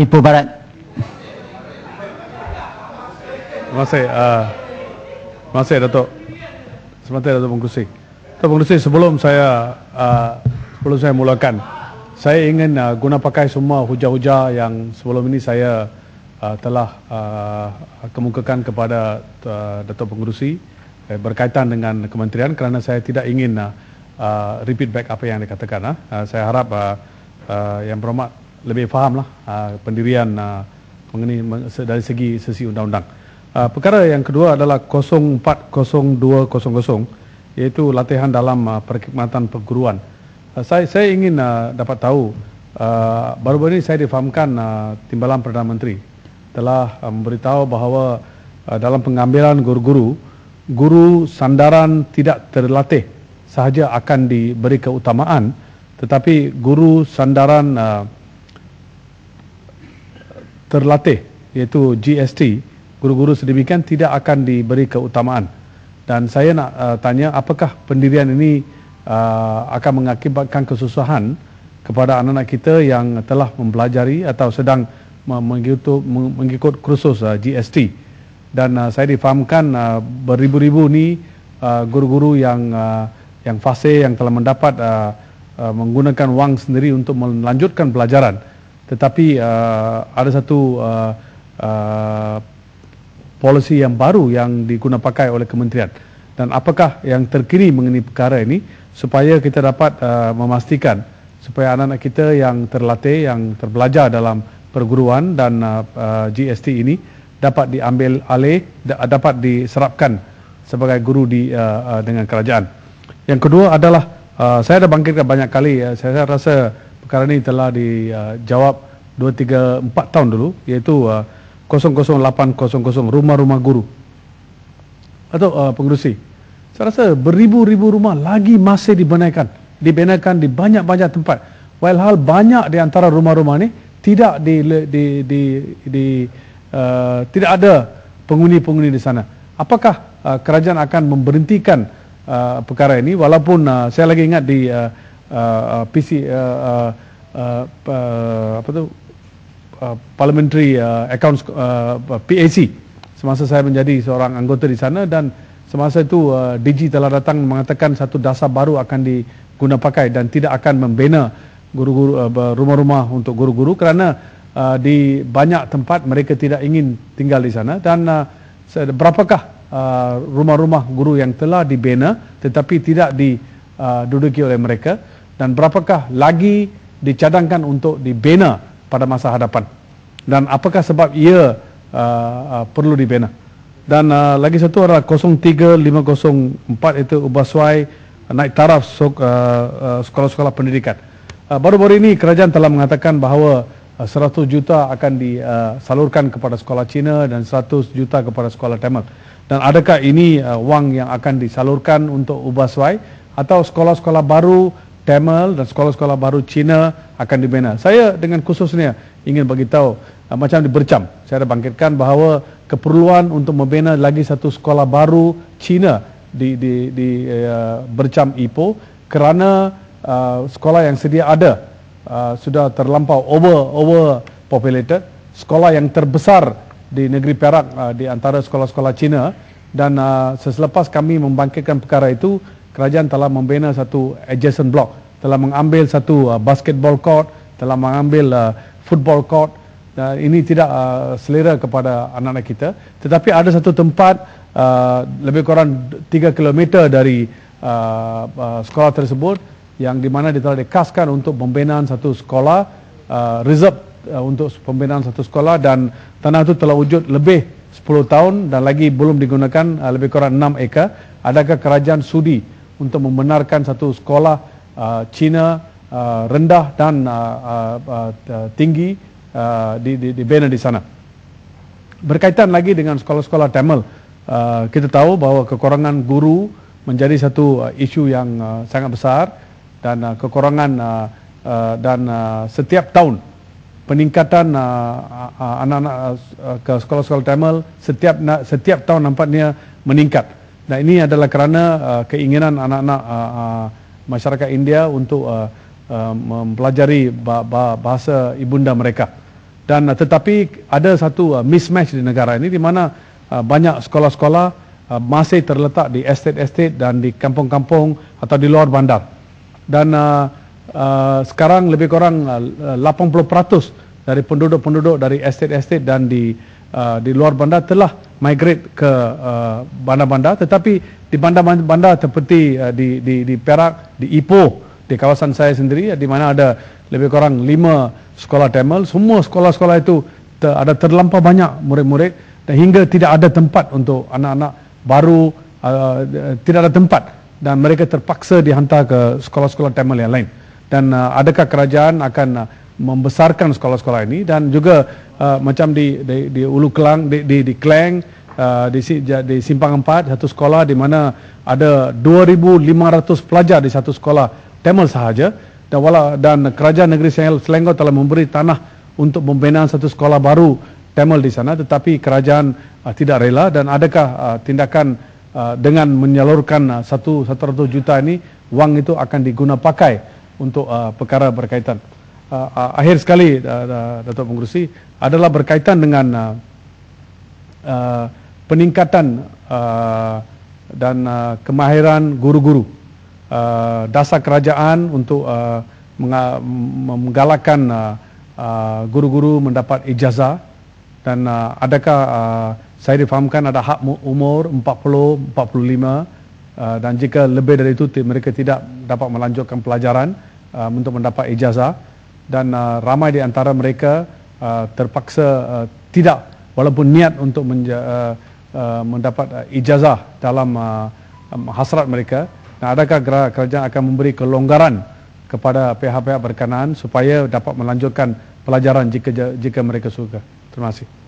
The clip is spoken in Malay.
Ipoh Barat. Terima kasih. Uh, terima kasih Datuk. Kasih Datuk Pengkusi. Datuk Pengkusi sebelum saya uh, sebelum saya mulakan, saya ingin uh, guna pakai semua hujah-hujah yang sebelum ini saya uh, telah uh, kemukakan kepada uh, Datuk Pengurusi uh, berkaitan dengan kementerian kerana saya tidak ingin uh, repeat back apa yang dikatakan. Uh. Uh, saya harap uh, uh, yang berhormat lebih fahamlah uh, pendirian uh, mengenai dari segi sesi undang-undang. Uh, perkara yang kedua adalah 040200 iaitu latihan dalam uh, perkhidmatan perguruan. Uh, saya saya ingin uh, dapat tahu uh, baru-baru ini saya difahamkan uh, timbalan Perdana Menteri telah uh, memberitahu bahawa uh, dalam pengambilan guru-guru guru sandaran tidak terlatih sahaja akan diberi keutamaan tetapi guru sandaran uh, terlatih iaitu GST guru-guru sedemikian tidak akan diberi keutamaan. Dan saya nak uh, tanya apakah pendirian ini uh, akan mengakibatkan kesusahan kepada anak-anak kita yang telah mempelajari atau sedang mengikut, mengikut kursus uh, GST dan uh, saya difahamkan uh, beribu-ribu ni uh, guru-guru yang uh, yang fasih yang telah mendapat uh, uh, menggunakan wang sendiri untuk melanjutkan pelajaran tetapi uh, ada satu uh, uh, polisi yang baru yang diguna pakai oleh kementerian dan apakah yang terkini mengenai perkara ini supaya kita dapat uh, memastikan supaya anak-anak kita yang terlatih yang terbelajar dalam perguruan dan uh, uh, GST ini dapat diambil alih da- dapat diserapkan sebagai guru di uh, uh, dengan kerajaan. Yang kedua adalah uh, saya dah bangkitkan banyak kali uh, saya rasa perkara ini telah dijawab 2 3 4 tahun dulu iaitu uh, 00800 rumah-rumah guru. Atau uh, pengurusi. Saya rasa beribu-ribu rumah lagi masih dibenarkan, dibenarkan di banyak-banyak tempat. Walhal banyak di antara rumah-rumah ini tidak di di di, di uh, tidak ada penghuni-penghuni di sana. Apakah uh, kerajaan akan memberhentikan uh, perkara ini walaupun uh, saya lagi ingat di uh, uh, PC uh, uh, uh, uh, apa tu? Uh, parliamentary uh, accounts uh, PAC semasa saya menjadi seorang anggota di sana dan semasa itu uh, DG telah datang mengatakan satu dasar baru akan diguna pakai dan tidak akan membina guru-guru uh, rumah-rumah untuk guru-guru kerana uh, di banyak tempat mereka tidak ingin tinggal di sana dan uh, berapakah uh, rumah-rumah guru yang telah dibina tetapi tidak diduduki uh, oleh mereka dan berapakah lagi dicadangkan untuk dibina pada masa hadapan? Dan apakah sebab ia uh, uh, perlu dibina? Dan uh, lagi satu adalah 03504 itu ubah suai uh, naik taraf so, uh, uh, sekolah-sekolah pendidikan. Uh, baru-baru ini kerajaan telah mengatakan bahawa uh, 100 juta akan disalurkan uh, kepada sekolah Cina dan 100 juta kepada sekolah Tamil. Dan adakah ini uh, wang yang akan disalurkan untuk ubah suai atau sekolah-sekolah baru Tamil dan sekolah-sekolah baru Cina akan dibina. Saya dengan khususnya ingin bagi tahu uh, macam Bercam. Saya ada bangkitkan bahawa keperluan untuk membina lagi satu sekolah baru Cina di di di uh, Bercam Ipoh kerana uh, sekolah yang sedia ada uh, sudah terlampau over over populated. Sekolah yang terbesar di negeri Perak uh, di antara sekolah-sekolah Cina dan uh, seselepas kami membangkitkan perkara itu kerajaan telah membina satu adjacent block, telah mengambil satu uh, basketball court, telah mengambil uh, football court. Uh, ini tidak uh, selera kepada anak-anak kita. Tetapi ada satu tempat uh, lebih kurang 3 km dari uh, uh, sekolah tersebut yang di mana telah dikaskan untuk pembinaan satu sekolah uh, reserve uh, untuk pembinaan satu sekolah dan tanah itu telah wujud lebih 10 tahun dan lagi belum digunakan uh, lebih kurang 6 ekar. Adakah kerajaan sudi untuk membenarkan satu sekolah uh, Cina uh, rendah dan uh, uh, uh, tinggi uh, di, di, di Bena di sana. Berkaitan lagi dengan sekolah-sekolah Tamil, uh, kita tahu bahawa kekurangan guru menjadi satu uh, isu yang uh, sangat besar dan uh, kekurangan uh, uh, dan uh, setiap tahun peningkatan uh, uh, anak-anak uh, ke sekolah-sekolah Tamil setiap setiap tahun nampaknya meningkat. Dan ini adalah kerana uh, keinginan anak-anak uh, uh, masyarakat India untuk uh, uh, mempelajari bahasa ibunda mereka. dan uh, tetapi ada satu uh, mismatch di negara ini di mana uh, banyak sekolah-sekolah uh, masih terletak di estate-estate dan di kampung-kampung atau di luar bandar dan uh, uh, sekarang lebih kurang uh, 80% dari penduduk-penduduk dari estate-estate dan di uh, di luar bandar telah migrate ke uh, bandar-bandar tetapi di bandar-bandar seperti uh, di di di Perak, di Ipoh, di kawasan saya sendiri di mana ada lebih kurang lima sekolah Tamil, semua sekolah-sekolah itu ter, ada terlampau banyak murid-murid dan hingga tidak ada tempat untuk anak-anak baru uh, tidak ada tempat dan mereka terpaksa dihantar ke sekolah-sekolah Tamil yang lain. Dan uh, adakah kerajaan akan uh, membesarkan sekolah-sekolah ini dan juga uh, macam di di di Ulu Kelang di di, di Klang uh, di di Simpang Empat satu sekolah di mana ada 2500 pelajar di satu sekolah Tamil sahaja. Dan wala dan kerajaan negeri Selangor telah memberi tanah untuk pembinaan satu sekolah baru Tamil di sana. Tetapi kerajaan uh, tidak rela dan adakah uh, tindakan uh, dengan menyalurkan uh, satu satu ratus juta ini wang itu akan diguna pakai untuk uh, perkara berkaitan uh, uh, akhir sekali uh, uh, Datuk Pengurusi adalah berkaitan dengan uh, uh, peningkatan uh, dan uh, kemahiran guru-guru. Uh, dasar kerajaan untuk uh, menggalakkan uh, uh, guru-guru mendapat ijazah. Dan uh, adakah uh, saya difahamkan ada hak umur 40 45 uh, dan jika lebih dari itu mereka tidak dapat melanjutkan pelajaran uh, untuk mendapat ijazah dan uh, ramai di antara mereka uh, terpaksa uh, tidak walaupun niat untuk menja- uh, uh, mendapat uh, ijazah dalam uh, hasrat mereka dan adakah kerajaan akan memberi kelonggaran kepada pihak-pihak berkenaan supaya dapat melanjutkan pelajaran jika jika mereka suka. Terima kasih.